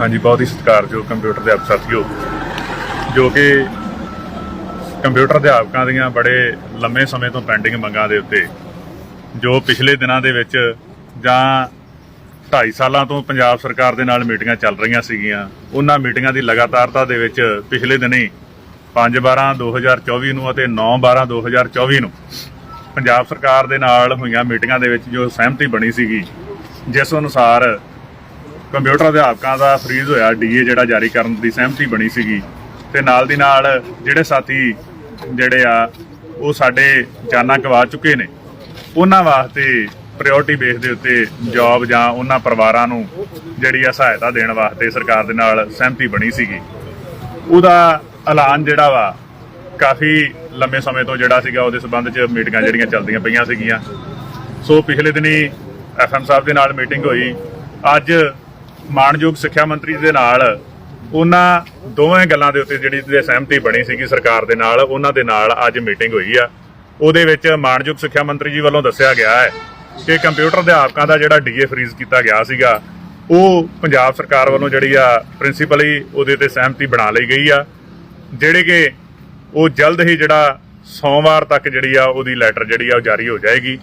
ਹਾਂਜੀ, ਬਹੁਤ ਹੀ ਸਤਿਕਾਰਯੋਗ ਕੰਪਿਊਟਰ ਦੇ ਸਾਥੀਓ ਜੋ ਕਿ ਕੰਪਿਊਟਰ ਅਧਿਆਪਕਾਂ ਦੀਆਂ ਬੜੇ ਲੰਮੇ ਸਮੇਂ ਤੋਂ ਪੈਂਡਿੰਗ ਮੰਗਾਂ ਦੇ ਉੱਤੇ, ਜੋ ਪਿਛਲੇ ਦਿਨਾਂ ਦੇ ਵਿੱਚ ਜਾਂ 2.5 ਸਾਲਾਂ ਤੋਂ ਪੰਜਾਬ ਸਰਕਾਰ ਦੇ ਨਾਲ ਮੀਟਿੰਗਾਂ ਚੱਲ ਰਹੀਆਂ ਸੀਗੀਆਂ, ਉਹਨਾਂ ਮੀਟਿੰਗਾਂ ਦੀ ਲਗਾਤਾਰਤਾ ਦੇ ਵਿੱਚ ਪਿਛਲੇ ਦਿਨੀ 5/12/2024 ਨੂੰ ਅਤੇ 9/12/2024 ਨੂੰ ਪੰਜਾਬ ਸਰਕਾਰ ਦੇ ਨਾਲ ਹੋਈਆਂ ਮੀਟਿੰਗਾਂ ਦੇ ਵਿੱਚ ਜੋ ਸਹਿਮਤੀ ਬਣੀ ਸੀਗੀ, ਜਿਸ ਅਨੁਸਾਰ ਕੰਪਿਊਟਰ ਅਧਿਆਪਕਾਂ ਦਾ ਫਰੀਜ਼ ਹੋਇਆ ਡੀਏ ਜਿਹੜਾ ਜਾਰੀ ਕਰਨ ਦੀ ਸਹਿਮਤੀ ਬਣੀ ਸੀਗੀ। ਤੇ ਨਾਲ ਦੀ ਨਾਲ ਜਿਹੜੇ ਸਾਥੀ ਜਿਹੜੇ ਆ, ਉਹ ਸਾਡੇ ਜਾਨਾਂ ਗਵਾ ਚੁੱਕੇ ਨੇ। ਉਹਨਾਂ ਵਾਸਤੇ ਪ੍ਰਾਇੋਰਟੀ ਬੇਸ ਦੇ ਉੱਤੇ ਜੌਬ ਜਾਂ ਉਹਨਾਂ ਪਰਿਵਾਰਾਂ ਨੂੰ ਜਿਹੜੀ ਆ ਸਹਾਇਤਾ ਦੇਣ ਵਾਸਤੇ ਸਰਕਾਰ ਦੇ ਨਾਲ ਸਹਿਮਤੀ ਬਣੀ ਸੀਗੀ। ਉਹਦਾ ਐਲਾਨ ਜਿਹੜਾ ਵਾ, ਕਾਫੀ ਲੰਮੇ ਸਮੇਂ ਤੋਂ ਜਿਹੜਾ ਸੀਗਾ, ਉਹਦੇ ਸਬੰਧ 'ਚ ਮੀਟਿੰਗਾਂ ਜਿਹੜੀਆਂ ਚੱਲਦੀਆਂ ਪਈਆਂ ਸੀਗੀਆਂ। ਸੋ ਪਿਛਲੇ ਦਿਨੀ ਐਫਐਮ ਸਾਹਿਬ ਦੇ ਨਾਲ ਮੀਟਿੰਗ ਹੋਈ। ਅੱਜ ਮਾਣਯੋਗ ਸਿੱਖਿਆ ਮੰਤਰੀ ਦੇ ਨਾਲ ਉਹਨਾਂ ਦੋਵੇਂ ਗੱਲਾਂ ਦੇ ਉੱਤੇ ਜਿਹੜੀ ਤੇ ਸਹਿਮਤੀ ਬਣੀ ਸੀਗੀ ਸਰਕਾਰ ਦੇ ਨਾਲ, ਉਹਨਾਂ ਦੇ ਨਾਲ ਅੱਜ ਮੀਟਿੰਗ ਹੋਈ ਆ। ਉਹਦੇ ਵਿੱਚ ਮਾਣਯੋਗ ਸਿੱਖਿਆ ਮੰਤਰੀ ਜੀ ਵੱਲੋਂ ਦੱਸਿਆ ਗਿਆ ਹੈ ਕਿ ਕੰਪਿਊਟਰ ਅਧਿਆਪਕਾਂ ਦਾ ਜਿਹੜਾ ਡੀਏ ਫਰੀਜ਼ ਕੀਤਾ ਗਿਆ ਸੀਗਾ, ਉਹ ਪੰਜਾਬ ਸਰਕਾਰ ਵੱਲੋਂ ਜਿਹੜੀ ਆ ਪ੍ਰਿੰਸੀਪਲੀ ਉਹਦੇ ਤੇ ਸਹਿਮਤੀ ਬਣਾ ਲਈ ਗਈ ਆ। ਜਿਹੜੇ ਕਿ ਉਹ ਜਲਦ ਹੀ ਜਿਹੜਾ ਸੋਮਵਾਰ ਤੱਕ ਜਿਹੜੀ ਆ ਉਹਦੀ ਲੈਟਰ ਜਿਹੜੀ ਆ ਉਹ ਜਾਰੀ ਹੋ ਜਾਏਗੀ।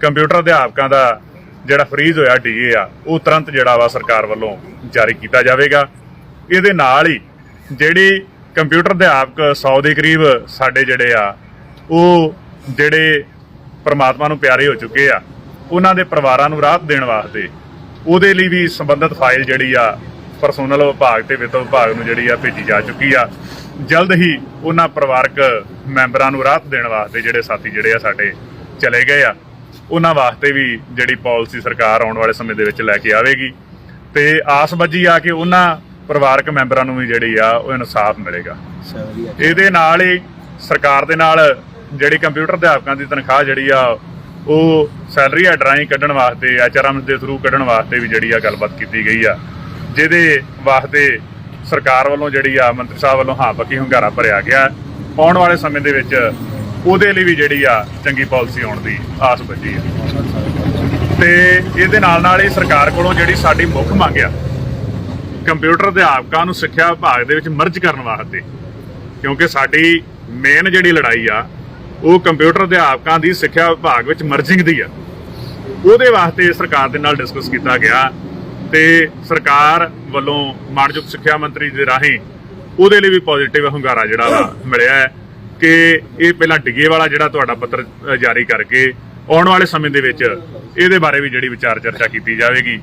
ਕੰਪਿਊਟਰ ਅਧਿਆਪਕਾਂ ਦਾ ਜਿਹੜਾ ਫਰੀਜ਼ ਹੋਇਆ ਡੀਏ ਆ, ਉਹ ਤੁਰੰਤ ਜਿਹੜਾ ਵਾ ਸਰਕਾਰ ਵੱਲੋਂ ਜਾਰੀ ਕੀਤਾ ਜਾਵੇਗਾ। ਇਹਦੇ ਨਾਲ ਹੀ ਜਿਹੜੀ ਕੰਪਿਊਟਰ ਅਧਿਆਪਕ 100 ਦੇ ਕਰੀਬ ਸਾਡੇ ਜਿਹੜੇ ਆ, ਉਹ ਜਿਹੜੇ ਪਰਮਾਤਮਾ ਨੂੰ ਪਿਆਰੇ ਹੋ ਚੁੱਕੇ ਆ, ਉਹਨਾਂ ਦੇ ਪਰਿਵਾਰਾਂ ਨੂੰ ਰਾਹਤ ਦੇਣ ਵਾਸਤੇ ਉਹਦੇ ਲਈ ਵੀ ਸੰਬੰਧਿਤ ਫਾਈਲ ਜਿਹੜੀ ਆ, ਪਰਸੋਨਲ ਵਿਭਾਗ ਤੇ ਵਿੱਤ ਵਿਭਾਗ ਨੂੰ ਜਿਹੜੀ ਆ ਭੇਜੀ ਜਾ ਚੁੱਕੀ ਆ। ਜਲਦ ਹੀ ਉਹਨਾਂ ਪਰਿਵਾਰਕ ਮੈਂਬਰਾਂ ਨੂੰ ਰਾਹਤ ਦੇਣ ਵਾਸਤੇ ਜਿਹੜੇ ਸਾਥੀ ਜਿਹੜੇ ਆ ਸਾਡੇ ਚਲੇ ਗਏ ਆ। ਉਹਨਾਂ ਵਾਸਤੇ ਵੀ ਜਿਹੜੀ ਪਾਲਿਸੀ ਸਰਕਾਰ ਆਉਣ ਵਾਲੇ ਸਮੇਂ ਦੇ ਵਿੱਚ ਲੈ ਕੇ ਆਵੇਗੀ। ਤੇ ਆਸ ਬੱਜੀ ਆ ਕਿ ਉਹਨਾਂ ਪਰਿਵਾਰਕ ਮੈਂਬਰਾਂ ਨੂੰ ਵੀ ਜਿਹੜੀ ਆ ਉਹ ਇਨਸਾਫ ਮਿਲੇਗਾ। ਇਹਦੇ ਨਾਲ ਹੀ ਸਰਕਾਰ ਦੇ ਨਾਲ ਜਿਹੜੀ ਕੰਪਿਊਟਰ ਅਧਿਆਪਕਾਂ ਦੀ ਤਨਖਾਹ ਜਿਹੜੀ ਆ ਉਹ ਸੈਲਰੀ ਹੈਡਰਾਂ ਹੀ ਕੱਢਣ ਵਾਸਤੇ ਐਚਆਰਐਮ ਦੇ ਥਰੂ ਕੱਢਣ ਵਾਸਤੇ ਵੀ ਜਿਹੜੀ ਆ ਗੱਲਬਾਤ ਕੀਤੀ ਗਈ ਆ। ਜਿਹਦੇ ਵਾਸਤੇ ਸਰਕਾਰ ਵੱਲੋਂ ਜਿਹੜੀ ਆ ਮੰਤਰੀ ਸਾਹਿਬ ਵੱਲੋਂ ਹਾਂ ਪੱਕੀ ਹੁੰਗਾਰਾ ਭਰਿਆ ਗਿਆ। ਆਉਣ ਵਾਲੇ ਸਮੇਂ ਦੇ ਵਿੱਚ ਉਹਦੇ ਲਈ ਵੀ ਜਿਹੜੀ ਆ ਚੰਗੀ ਪਾਲਿਸੀ ਆਉਣ ਦੀ ਆਸ ਬੱਝੀ ਆ। ਤੇ ਇਹਦੇ ਨਾਲ ਨਾਲ ਹੀ ਸਰਕਾਰ ਕੋਲੋਂ ਜਿਹੜੀ ਸਾਡੀ ਮੁੱਖ ਮੰਗ ਆ, ਕੰਪਿਊਟਰ ਅਧਿਆਪਕਾਂ ਨੂੰ ਸਿੱਖਿਆ ਵਿਭਾਗ ਦੇ ਵਿੱਚ ਮਰਜ ਕਰਨ ਵਾਸਤੇ, ਕਿਉਂਕਿ ਸਾਡੀ ਮੇਨ ਜਿਹੜੀ ਲੜਾਈ ਆ, ਉਹ ਕੰਪਿਊਟਰ ਅਧਿਆਪਕਾਂ ਦੀ ਸਿੱਖਿਆ ਵਿਭਾਗ ਵਿੱਚ ਮਰਜਿੰਗ ਦੀ ਆ। ਉਹਦੇ ਵਾਸਤੇ ਸਰਕਾਰ ਦੇ ਨਾਲ ਡਿਸਕਸ ਕੀਤਾ ਗਿਆ ਤੇ ਸਰਕਾਰ ਵੱਲੋਂ ਮਾਨਯੋਗ ਸਿੱਖਿਆ ਮੰਤਰੀ ਦੇ ਰਾਹੀਂ ਉਹਦੇ ਲਈ ਵੀ ਪੋਜ਼ਿਟਿਵ ਹੁੰਗਾਰਾ ਜਿਹੜਾ ਵਾ ਮਿਲਿਆ ਹੈ। ਕਿ ਇਹ ਪਹਿਲਾਂ ਡਿੱਗੇ ਵਾਲਾ ਜਿਹੜਾ ਤੁਹਾਡਾ ਪੱਤਰ ਜਾਰੀ ਕਰਕੇ ਆਉਣ ਵਾਲੇ ਸਮੇਂ ਦੇ ਵਿੱਚ ਇਹਦੇ ਬਾਰੇ ਵੀ ਜਿਹੜੀ ਵਿਚਾਰ ਚਰਚਾ ਕੀਤੀ ਜਾਵੇਗੀ।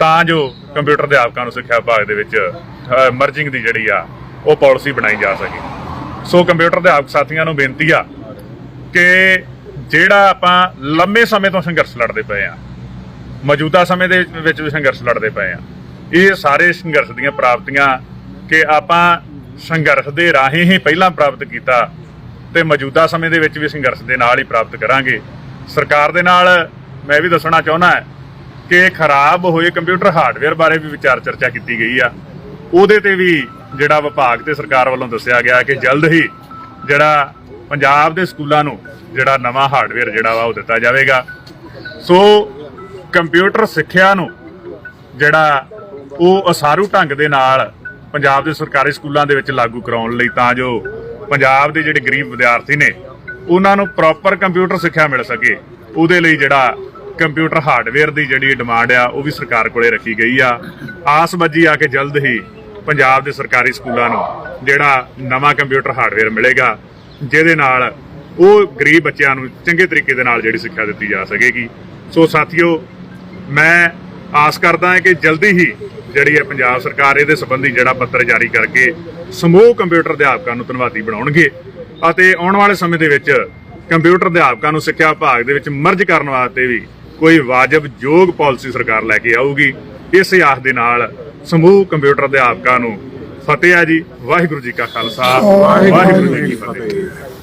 ਤਾਂ ਜੋ ਕੰਪਿਊਟਰ ਅਧਿਆਪਕਾਂ ਨੂੰ ਸਿੱਖਿਆ ਵਿਭਾਗ ਦੇ ਵਿੱਚ ਮਰਜਿੰਗ ਦੀ ਜਿਹੜੀ ਆ, ਉਹ ਪਾਲਿਸੀ ਬਣਾਈ ਜਾ ਸਕੇ। ਸੋ ਕੰਪਿਊਟਰ ਅਧਿਆਪਕ ਸਾਥੀਆਂ ਨੂੰ ਬੇਨਤੀ ਆ ਕਿ ਜਿਹੜਾ ਆਪਾਂ ਲੰਮੇ ਸਮੇਂ ਤੋਂ ਸੰਘਰਸ਼ ਲੜਦੇ ਪਏ ਆ, ਮੌਜੂਦਾ ਸਮੇਂ ਦੇ ਵਿੱਚ ਵੀ ਸੰਘਰਸ਼ ਲੜਦੇ ਪਏ ਆ, ਇਹ ਸਾਰੇ ਸੰਘਰਸ਼ ਦੀਆਂ ਪ੍ਰਾਪਤੀਆਂ ਕਿ ਆਪਾਂ ਸੰਘਰਸ਼ ਦੇ ਰਾਹੀਂ ਹੀ ਪਹਿਲਾਂ ਪ੍ਰਾਪਤ ਕੀਤਾ ਤੇ ਮੌਜੂਦਾ ਸਮੇਂ ਦੇ ਵਿੱਚ ਵੀ ਸੰਘਰਸ਼ ਦੇ ਨਾਲ ਹੀ ਪ੍ਰਾਪਤ ਕਰਾਂਗੇ। ਸਰਕਾਰ ਦੇ ਨਾਲ ਮੈਂ ਵੀ ਦੱਸਣਾ ਚਾਹੁੰਦਾ ਹੈ ਕਿ ਖਰਾਬ ਹੋਏ ਕੰਪਿਊਟਰ ਹਾਰਡਵੇਅਰ ਬਾਰੇ ਵੀ ਵਿਚਾਰ ਚਰਚਾ ਕੀਤੀ ਗਈ ਆ। ਉਹਦੇ ਤੇ ਵੀ ਜਿਹੜਾ ਵਿਭਾਗ ਤੇ ਸਰਕਾਰ ਵੱਲੋਂ ਦੱਸਿਆ ਗਿਆ ਕਿ ਜਲਦ ਹੀ ਜਿਹੜਾ ਪੰਜਾਬ ਦੇ ਸਕੂਲਾਂ ਨੂੰ ਜਿਹੜਾ ਨਵਾਂ ਹਾਰਡਵੇਅਰ ਜਿਹੜਾ ਵਾ ਉਹ ਦਿੱਤਾ ਜਾਵੇਗਾ। ਸੋ ਕੰਪਿਊਟਰ ਸਿੱਖਿਆ ਨੂੰ ਜਿਹੜਾ ਉਹ ਅਸਾਰੂ ਢੰਗ ਦੇ ਨਾਲ ਪੰਜਾਬ ਦੇ ਸਰਕਾਰੀ ਸਕੂਲਾਂ ਦੇ ਵਿੱਚ ਲਾਗੂ ਕਰਾਉਣ ਲਈ ਤਾਂ ਜੋ ਪੰਜਾਬ ਦੇ ਜਿਹੜੇ ਗਰੀਬ ਵਿਦਿਆਰਥੀ ਨੇ, ਉਹਨਾਂ ਨੂੰ ਪ੍ਰੋਪਰ ਕੰਪਿਊਟਰ ਸਿੱਖਿਆ ਮਿਲ ਸਕੇ। ਉਹਦੇ ਲਈ ਜਿਹੜਾ ਕੰਪਿਊਟਰ ਹਾਰਡਵੇਅਰ ਦੀ ਜਿਹੜੀ ਡਿਮਾਂਡ ਆ, ਉਹ ਵੀ ਸਰਕਾਰ ਕੋਲੇ ਰੱਖੀ ਗਈ ਆ। ਆਸ ਬੱਜੀ ਆ ਕੇ ਜਲਦ ਹੀ ਪੰਜਾਬ ਦੇ ਸਰਕਾਰੀ ਸਕੂਲਾਂ ਨੂੰ ਜਿਹੜਾ ਨਵਾਂ ਕੰਪਿਊਟਰ ਹਾਰਡਵੇਅਰ ਮਿਲੇਗਾ, ਜਿਹਦੇ ਨਾਲ ਉਹ ਗਰੀਬ ਬੱਚਿਆਂ ਨੂੰ ਚੰਗੇ ਤਰੀਕੇ ਦੇ ਨਾਲ ਜਿਹੜੀ ਸਿੱਖਿਆ ਦਿੱਤੀ ਜਾ ਸਕੇਗੀ। ਸੋ ਸਾਥੀਓ, ਮੈਂ ਆਸ ਕਰਦਾ ਹਾਂ ਕਿ ਜਲਦੀ ਹੀ ਜਿਹੜੀ ਹੈ ਪੰਜਾਬ ਸਰਕਾਰ ਇਹਦੇ ਸੰਬੰਧੀ ਜਿਹੜਾ ਪੱਤਰ ਜਾਰੀ ਕਰਕੇ ਸਮੂਹ ਕੰਪਿਊਟਰ ਅਧਿਆਪਕਾਂ ਨੂੰ ਧੰਨਵਾਦੀ ਬਣਾਉਣਗੇ ਅਤੇ ਆਉਣ ਵਾਲੇ ਸਮੇਂ ਦੇ ਵਿੱਚ ਕੰਪਿਊਟਰ ਅਧਿਆਪਕਾਂ ਨੂੰ ਸਿੱਖਿਆ ਵਿਭਾਗ ਦੇ ਵਿੱਚ ਮਰਜ ਕਰਨ ਵਾਸਤੇ ਵੀ ਕੋਈ ਵਾਜਬ ਯੋਗ ਪਾਲਿਸੀ ਸਰਕਾਰ ਲੈ ਕੇ ਆਊਗੀ। ਇਸੇ ਆਸ ਦੇ ਨਾਲ ਸਮੂਹ ਕੰਪਿਊਟਰ ਅਧਿਆਪਕਾਂ ਨੂੰ ਫਤਿਹ ਹੈ ਜੀ। ਵਾਹਿਗੁਰੂ ਜੀ ਕਾ ਖਾਲਸਾ। ਵਾਹਿਗੁਰੂ ਜੀ ਕੀ ਫਤਿਹ।